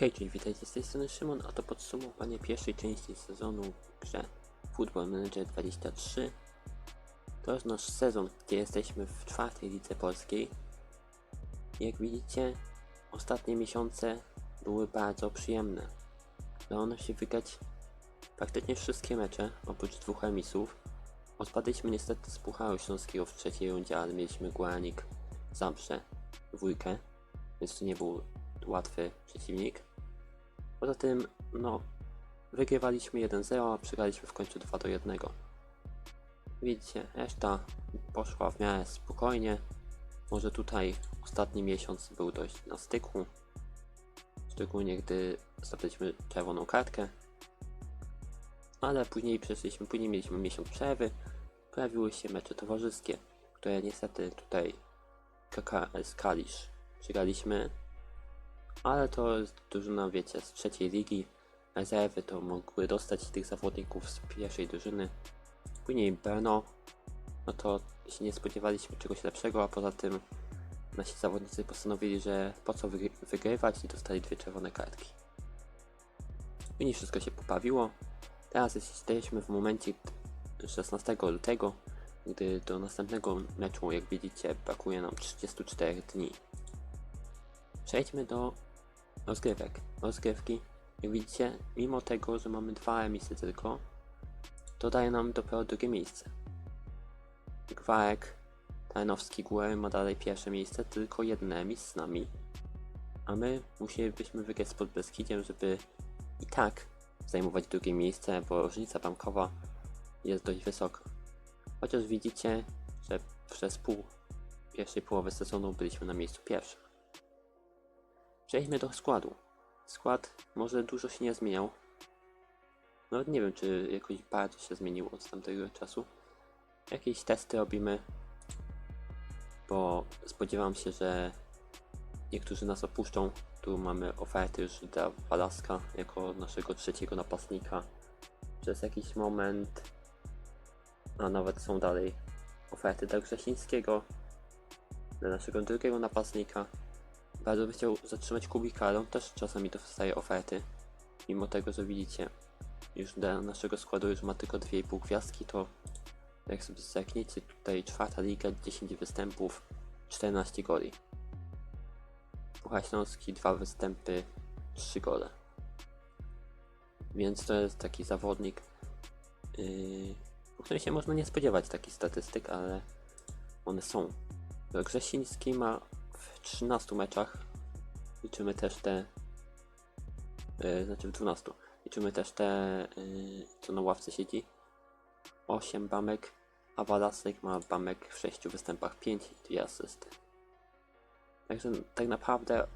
Hej, cześć, witajcie z tej strony Szymon, a to podsumowanie pierwszej części sezonu grze Football Manager 23. To jest nasz sezon, gdzie jesteśmy w czwartej lidze polskiej. Jak widzicie, ostatnie miesiące były bardzo przyjemne. Udało nam się wygrać praktycznie wszystkie mecze, oprócz dwóch emisów. Odpadliśmy niestety z Pucharu Śląskiego w trzeciej rundzie, ale mieliśmy Guanik, Zabrze, dwójkę, więc to nie był łatwy przeciwnik. Poza tym, no, wygrywaliśmy 1-0, a przegraliśmy w końcu 2-1. Widzicie, reszta poszła w miarę spokojnie. Może tutaj ostatni miesiąc był dość na styku. Szczególnie gdy zdobyliśmy czerwoną kartkę. Ale później przeszliśmy, później mieliśmy miesiąc przerwy. Pojawiły się mecze towarzyskie, które niestety tutaj KKS Kalisz przegraliśmy ale to jest drużyna, wiecie, z trzeciej ligi. Rezerwy to mogły dostać tych zawodników z pierwszej drużyny. Później Brno, no to się nie spodziewaliśmy czegoś lepszego, a poza tym nasi zawodnicy postanowili, że po co wygry- wygrywać i dostali dwie czerwone kartki. Później wszystko się poprawiło. Teraz jesteśmy w momencie 16 lutego, gdy do następnego meczu, jak widzicie, brakuje nam 34 dni. Przejdźmy do rozgrywek. Rozgrywki, jak widzicie, mimo tego, że mamy dwa emisy tylko, to daje nam dopiero drugie miejsce. Gwarek, Tarnowski Góry ma dalej pierwsze miejsce, tylko jeden emis z nami. A my musielibyśmy wygrać z Podbeskidziem, żeby i tak zajmować drugie miejsce, bo różnica bankowa jest dość wysoka. Chociaż widzicie, że przez pół pierwszej połowy sezonu byliśmy na miejscu pierwszym. Przejdźmy do składu. Skład może dużo się nie zmieniał. Nawet nie wiem, czy jakoś bardzo się zmieniło od tamtego czasu. Jakieś testy robimy, bo spodziewam się, że niektórzy nas opuszczą. Tu mamy oferty już dla Walaska jako naszego trzeciego napastnika. Przez jakiś moment, a nawet są dalej oferty dla Grzesińskiego, dla naszego drugiego napastnika. Bardzo bym chciał zatrzymać Kubika, ale on też czasami dostaje oferty. Mimo tego, że widzicie, już dla naszego składu już ma tylko 2,5 gwiazdki, to jak sobie zerkniecie, tutaj czwarta liga, 10 występów, 14 goli. Puchar Śląski, dwa występy, 3 gole. Więc to jest taki zawodnik, yy, po którym się można nie spodziewać takich statystyk, ale one są. Grzesiński ma w 13 meczach. Liczymy też te. Yy, znaczy w 12. Liczymy też te, yy, co na ławce siedzi. 8 bamek, a Walasek ma bamek w 6 występach 5 i 2 asysty. Także tak naprawdę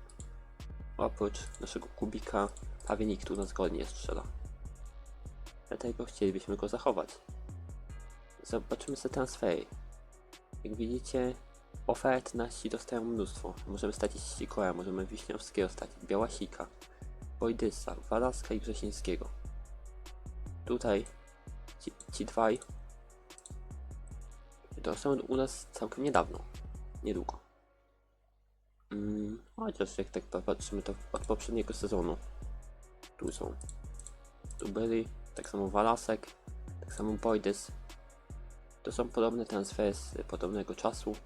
oprócz naszego kubika prawie nikt u nas gol nie strzela. Dlatego chcielibyśmy go zachować. Zobaczymy sobie transfery. Jak widzicie, ofert nasi dostają mnóstwo. Możemy stać Sikoja, możemy Wiśniowskiego stać, Białasika, Wojdysa, Walaska i Grzesińskiego. Tutaj ci, ci dwaj to są u nas całkiem niedawno, niedługo. Mm, chociaż jak tak popatrzymy to od poprzedniego sezonu. Tu są. Tu byli, tak samo Walasek, tak samo Boydys. To są podobne transfery z podobnego czasu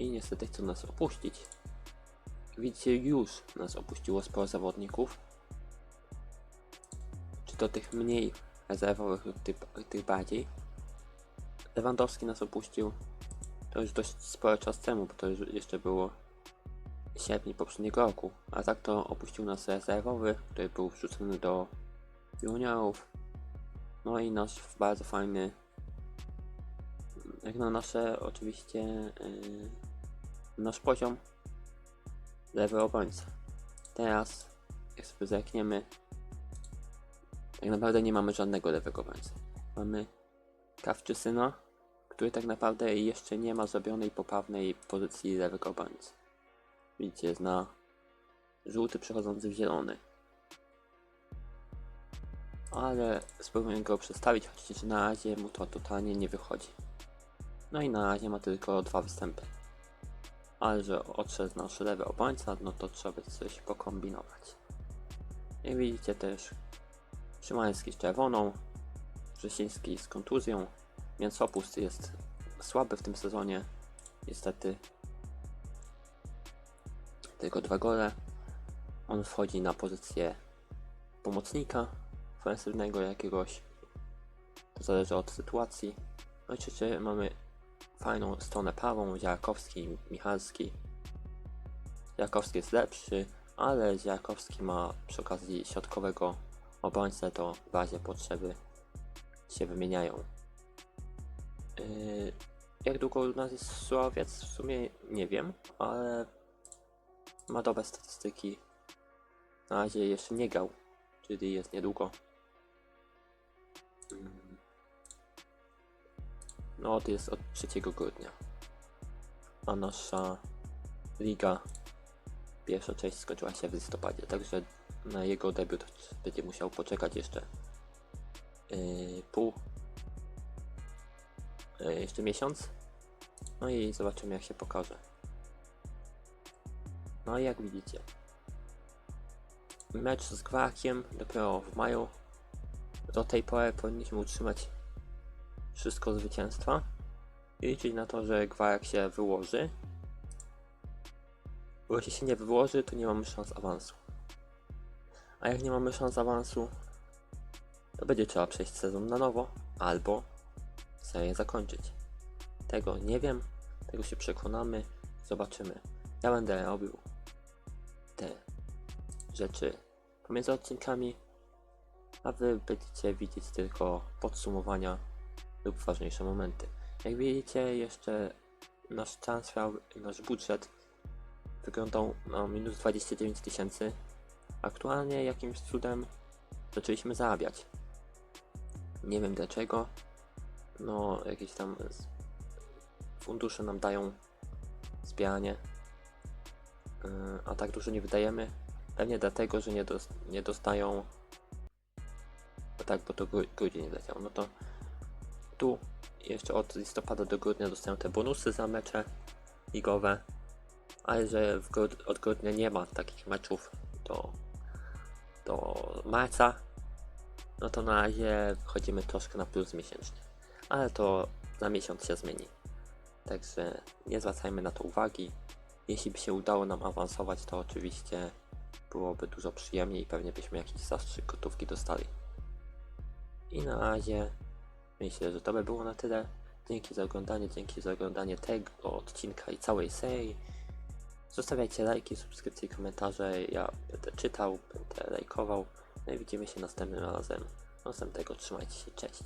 i niestety chcą nas opuścić. Widzicie, już nas opuściło sporo zawodników. Czy to tych mniej rezerwowych lub tych, tych bardziej. Lewandowski nas opuścił. To już dość sporo czas temu, bo to już jeszcze było sierpniu poprzedniego roku. A tak to opuścił nas rezerwowy, który był wrzucony do juniorów. No i nasz bardzo fajny, jak na nasze oczywiście yy, nasz poziom lewy obrońca. Teraz, jak sobie zerkniemy, tak naprawdę nie mamy żadnego lewego obrońcy. Mamy Kawczysyna, który tak naprawdę jeszcze nie ma zrobionej poprawnej pozycji lewego obrońcy. Widzicie, jest na żółty przechodzący w zielony. Ale spróbuję go przestawić, chociaż na razie mu to totalnie nie wychodzi. No i na razie ma tylko dwa występy. Ale że odszedł nasz lewy obrońca, no to trzeba by coś pokombinować. Jak widzicie też Szymański z czerwoną, Wrzesiński z kontuzją, Mięsopust jest słaby w tym sezonie, niestety tylko dwa gole. On wchodzi na pozycję pomocnika ofensywnego jakiegoś. To zależy od sytuacji. No i oczywiście mamy fajną stronę prawą, Ziarkowski i Michalski. Ziarkowski jest lepszy, ale Ziarkowski ma przy okazji środkowego obrońcę, to w razie potrzeby się wymieniają. Yy, jak długo u nas jest Surowiec? W sumie nie wiem, ale ma dobre statystyki. Na razie jeszcze nie grał, czyli jest niedługo. Mm. No, to jest od 3 grudnia. A nasza liga, pierwsza część skończyła się w listopadzie, także na jego debiut będzie musiał poczekać jeszcze yy, pół, yy, jeszcze miesiąc. No i zobaczymy jak się pokaże. No i jak widzicie, mecz z Gwarkiem dopiero w maju. Do tej pory powinniśmy utrzymać wszystko zwycięstwa i liczyć na to, że Gwarek się wyłoży. Bo jeśli się nie wyłoży, to nie mamy szans awansu. A jak nie mamy szans awansu, to będzie trzeba przejść sezon na nowo, albo serię zakończyć. Tego nie wiem, tego się przekonamy, zobaczymy. Ja będę robił te rzeczy pomiędzy odcinkami, a wy będziecie widzieć tylko podsumowania lub ważniejsze momenty. Jak widzicie, jeszcze nasz transfer, nasz budżet wyglądał na minus 29 tysięcy. Aktualnie jakimś cudem zaczęliśmy zarabiać. Nie wiem dlaczego. No, jakieś tam fundusze nam dają zbieranie, Yy, a tak dużo nie wydajemy. Pewnie dlatego, że nie, dos nie dostają. No tak, bo to gru grudzień nie leciał. No to tu jeszcze od listopada do grudnia dostają te bonusy za mecze ligowe, ale że grud od grudnia nie ma takich meczów do, do marca, no to na razie wchodzimy troszkę na plus miesięczny, ale to za miesiąc się zmieni. Także nie zwracajmy na to uwagi. Jeśli by się udało nam awansować, to oczywiście byłoby dużo przyjemniej i pewnie byśmy jakiś zastrzyk gotówki dostali. I na razie myślę, że to by było na tyle. Dzięki za oglądanie, dzięki za oglądanie tego odcinka i całej serii. Zostawiajcie lajki, subskrypcje i komentarze. Ja będę czytał, będę lajkował. No i widzimy się następnym razem. Następnego trzymajcie się, cześć.